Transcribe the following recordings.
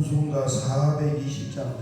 찬송가 420장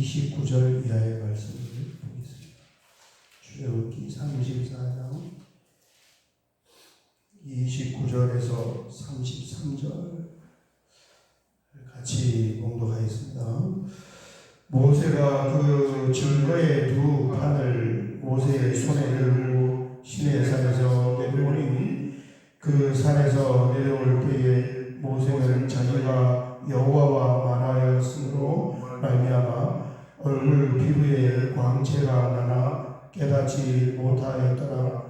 29절 이하의 말씀을 보겠습니다. 출애굽기 34장 29절에서 33절 같이 봉독하겠습니다. 모세가 그 증거의 두 판을 모세의 손에 들고 시내 산에서 내려오니 그 산에서 내려올 때에 모세는 자기가 여호와와 만하였으므로 말미암아 얼굴 피부에 광채가 나나 깨닫지 못하였더라.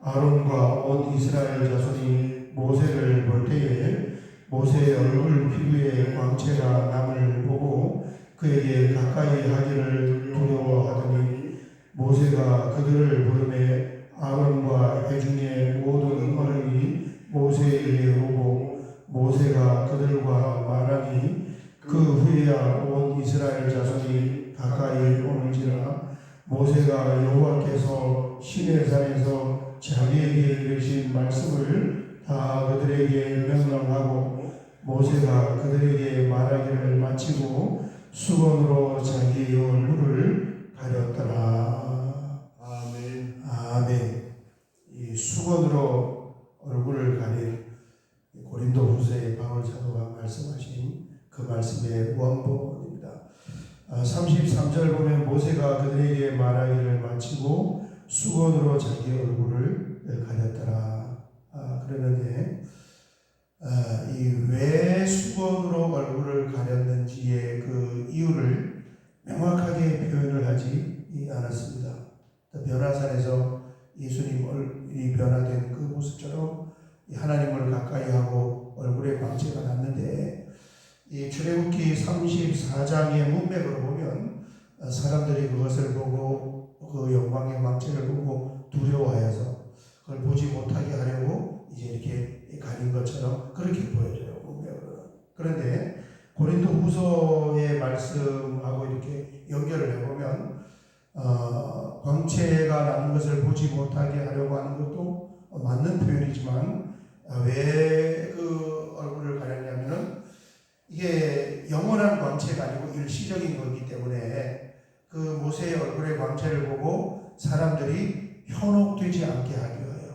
아론과 온 이스라엘 자손이 모세를 볼 때에 모세의 얼굴 피부에 광채가 남을 보고 그에게 가까이 하기를 두려워하더니 모세가 그들을 부르매 그들에게 말하기를 마치고 수건으로 자기 얼굴을 가렸더라. 아멘. 아멘. 이 수건으로 얼굴을 가린 고린도 후서의 바울 사도가 말씀하신 그 말씀의 원본입니다. 아, 33절 보면 모세가 그들에게 말하기를 마치고 수건으로 자기 얼굴을 사람들이 그것을 보고 그 영광의 망체를 보고 두려워해서 그걸 보지 못하게 하려고 이제 이렇게 가린 것처럼 그렇게 보여져요. 그런데 고린도 후서의 말씀하고 이렇게 연결을 해보면 어, 광채가 나는 것을 보지 못하게 하려고 하는 것도 맞는 표현이지만 아, 왜그 얼굴을 가렸냐면은 이게 영원한 광채가 아니고 일시적인 거기 때문에 모세의 얼굴의 광채를 보고 사람들이 현혹되지 않게 하기 위하여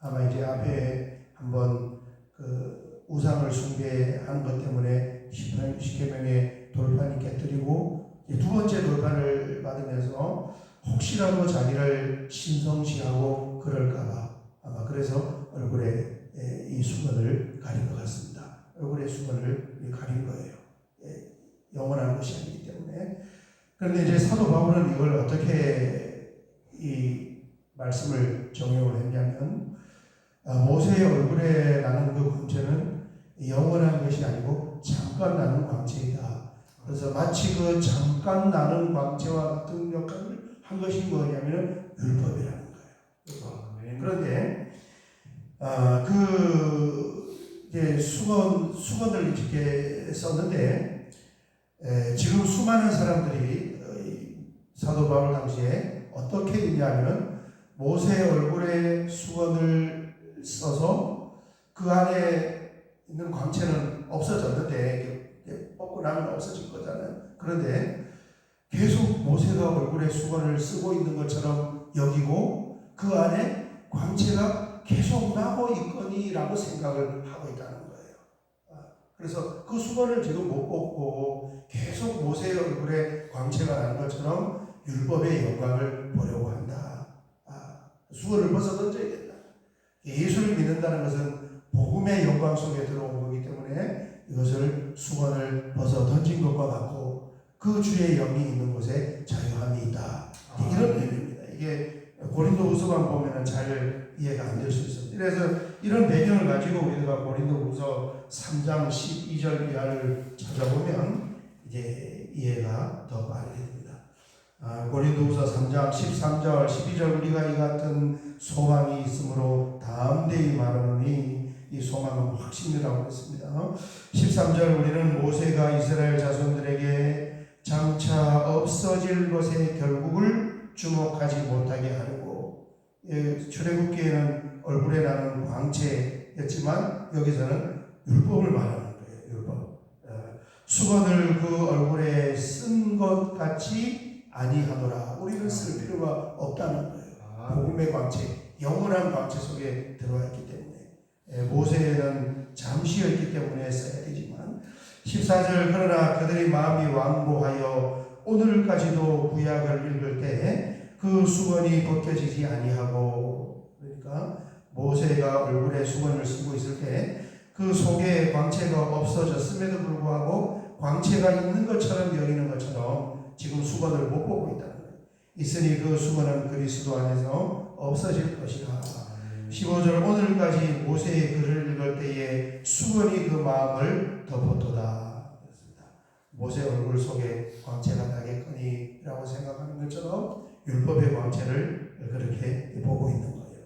아마 이제 앞에 한번 그 우상을 숭배한 것 때문에 십계명의 돌판이 깨뜨리고 두 번째 돌판을 받으면서 혹시라도 자기를 신성시하고 그럴까봐 아마 그래서 얼굴에 예, 이 수건을 가린 것 같습니다. 얼굴의 수건을 가린 거예요. 예, 영원한 것이 아니기 때문에. 그런데 이제 사도 바울은 이걸 어떻게 이 말씀을 정용을 했냐면 아, 모세의 얼굴에 나는 그 광채는 영원한 것이 아니고 잠깐 나는 광채이다. 그래서 마치 그 잠깐 나는 광채와 같은 역할을 한 것이 뭐냐면 율법이라는 거예요. 그런데 아, 그 이제 수건 수건을 이렇게 썼는데 에, 지금 수많은 사람들이 어, 이 사도 바울 당시에 어떻게 했냐면 모세 얼굴에 수건을 써서 그 안에 있는 광채는 없어졌는데 뽑고 나면 없어질 거잖아요. 그런데 계속 모세가 얼굴에 수건을 쓰고 있는 것처럼 여기고 그 안에 광채가 계속 나고 있거니라고 생각을 하고 있다는 거예요. 아, 그래서 그 수건을 지금 못 뽑고 계속 모세의 얼굴에 광채가 나는 것처럼 율법의 영광을 보려고 한다. 아, 수건을 벗어 던져야 된다. 예수를 믿는다는 것은 복음의 영광 속에 들어온 거기 때문에 이것을 수건을 벗어 던진 것과 같고 그 주의 영이 있는 곳에 자유함이 있다. 이런 의미입니다. 이게 고린도 후서만 보면은 잘 이해가 안 될 수 있습니다. 그래서 이런 배경을 가지고 우리가 고린도 후서 3장 12절 이하를 찾아보면 이제 이해가 더 빠르게 됩니다. 아, 고린도 후서 3장 13절 12절 우리가 이 같은 소망이 있으므로 다음대이 말하노니 이 소망은 확신이라고 했습니다. 13절 우리는 모세가 이스라엘 자손들에게 장차 없어질 것의 결국을 주목하지 못하게 하려고 예, 출애굽기에는 얼굴에 나는 광채였지만 여기서는 율법을 말하는 거예요. 율법. 어, 수건을 그 얼굴에 쓴 것 같이 아니하노라. 우리는 쓸 필요가 없다는 거예요. 복음의 광채, 영원한 광채 속에 들어와 있기 때문에 예, 모세는 잠시였기 때문에 써야 되지만 14절 그러나 그들의 마음이 완고하여 오늘까지도 구약을 읽을 때 그 수건이 벗겨지지 아니하고 그러니까 모세가 얼굴에 수건을 쓰고 있을 때 그 속에 광채가 없어졌음에도 불구하고 광채가 있는 것처럼 여기는 것처럼 지금 수건을 못 보고 거예요. 있으니 그 수건은 그리스도 안에서 없어질 것이라. 15절 오늘까지 모세의 글을 읽을 때에 수건이 그 마음을 덮었도다. 모세 얼굴 속에 광채가 나겠거니라고 생각하는 것처럼 율법의 광채를 그렇게 보고 있는 거예요.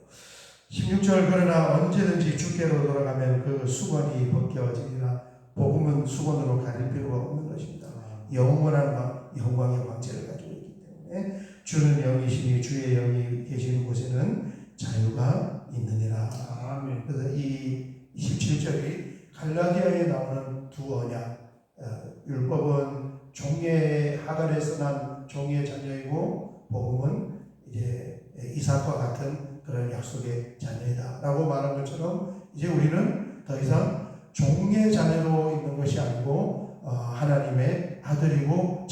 16절 그러나 언제든지 주께로 돌아가면 그 수건이 벗겨지리라. 복음은 수건으로 가릴 필요가 없는 것입니다. 영원한 영광의 광채를 가지고 있기 때문에 주는 영이시니 주의 영이 계시는 곳에는 자유가 있느니라. 아멘. 그래서 이 17절이 갈라디아에 나오는 두 언약 어, 율법은 종의 하갈에서 난 종의 자녀이고 복음은 이제 이삭과 같은 그런 약속의 자녀이다라고 말한 것처럼 이제 우리는 더 이상 종의 자녀로 있는 것이 아니고 어, 하나님의 아들이고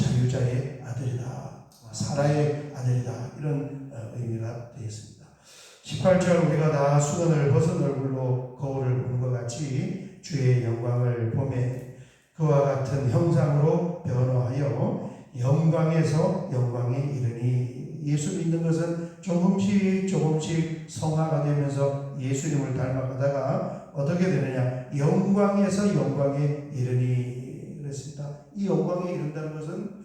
아들이다. 사라의 아들이다. 이런 어, 의미가 되겠습니다. 18절 우리가 다 수건을 벗은 얼굴로 거울을 보는 것 같이 주의 영광을 보매 그와 같은 형상으로 변화하여 영광에서 영광에 이르니 예수 믿는 것은 조금씩 조금씩 성화가 되면서 예수님을 닮아가다가 어떻게 되느냐 영광에서 영광에 이르니 그랬습니다. 이 영광에 이른다는 것은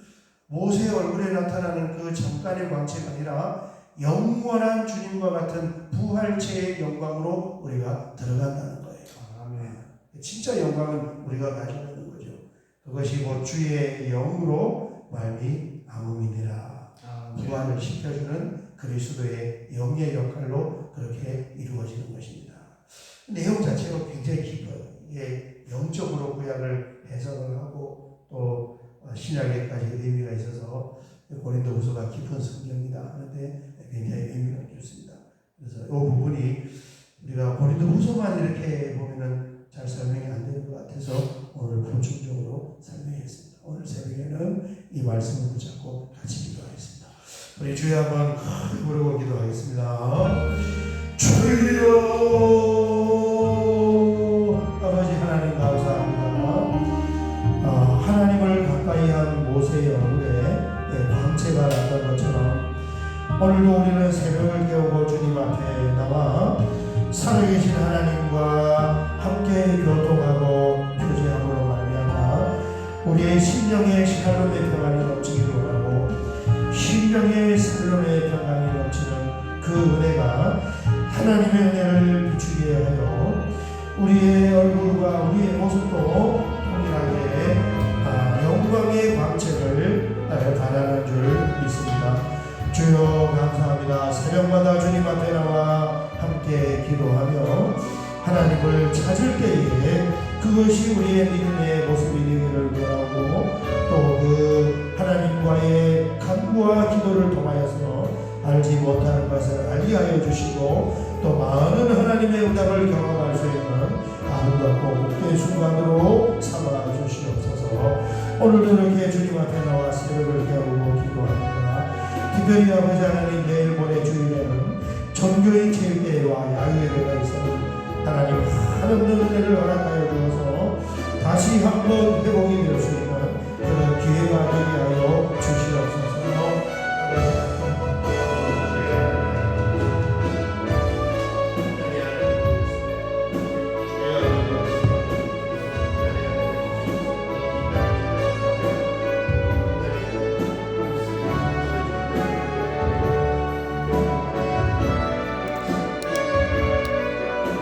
모세 얼굴에 나타나는 그 잠깐의 광채가 아니라 영원한 주님과 같은 부활체의 영광으로 우리가 들어간다는 거예요. 아멘. 진짜 영광은 우리가 가지고 있는 그것이 곧 주의 영으로 말미암음이니라. 부활을 시켜주는 그리스도의 영의 역할로 그렇게 이루어지는 것입니다. 내용 자체가 굉장히 깊어요. 이게 영적으로 구약을 해석을 하고 또 어, 신약에까지 의미가 있어서 고린도후서가 깊은 성경이다 하는데 굉장히 의미가 깊습니다. 그래서 이 부분이 우리가 고린도후서만 이렇게 보면은 잘 설명이 안 되는 것 같아서 오늘 보충적으로 설명했습니다. 오늘 새벽에는 이 말씀을 붙잡고 같이 기도하겠습니다. 우리 주여 한번 크게 부르고 기도하겠습니다. 주여 났던 것처럼 오늘도 우리는 새벽을 깨우고 주님 앞에 나와 살아계신 하나님과 함께 교통하고 교제함으로 말미암아 우리의 심령의 샬롬의 평안이 넘치기를 원하고 심령의 샬롬의 평안이 넘치는 그 은혜가 하나님의 은혜를 비추게 하여 우리의 얼굴과 우리의 모습도 동일하게 아, 영광의 광채를 바라는 줄. 주여 감사합니다. 새벽마다 주님 앞에 나와 함께 기도하며 하나님을 찾을 때에 그것이 우리의 믿음의 모습이 되기를 원하고 또 그 하나님과의 간구와 기도를 통하여서 알지 못하는 것을 알게 하여 주시고 또 많은 하나님의 응답을 경험할 수 있는 아름답고 복된 순간으로 삼아 주시옵소서 오늘도 이렇게 주님 앞에 나와 새벽을 깨우고 특별히 아버지 하나님 내일 모레 주일에는 전교인 체육대회와 야유회가 있어서 하나님 한없는 은혜를 허락하여 주어서 다시 한번 회복이 주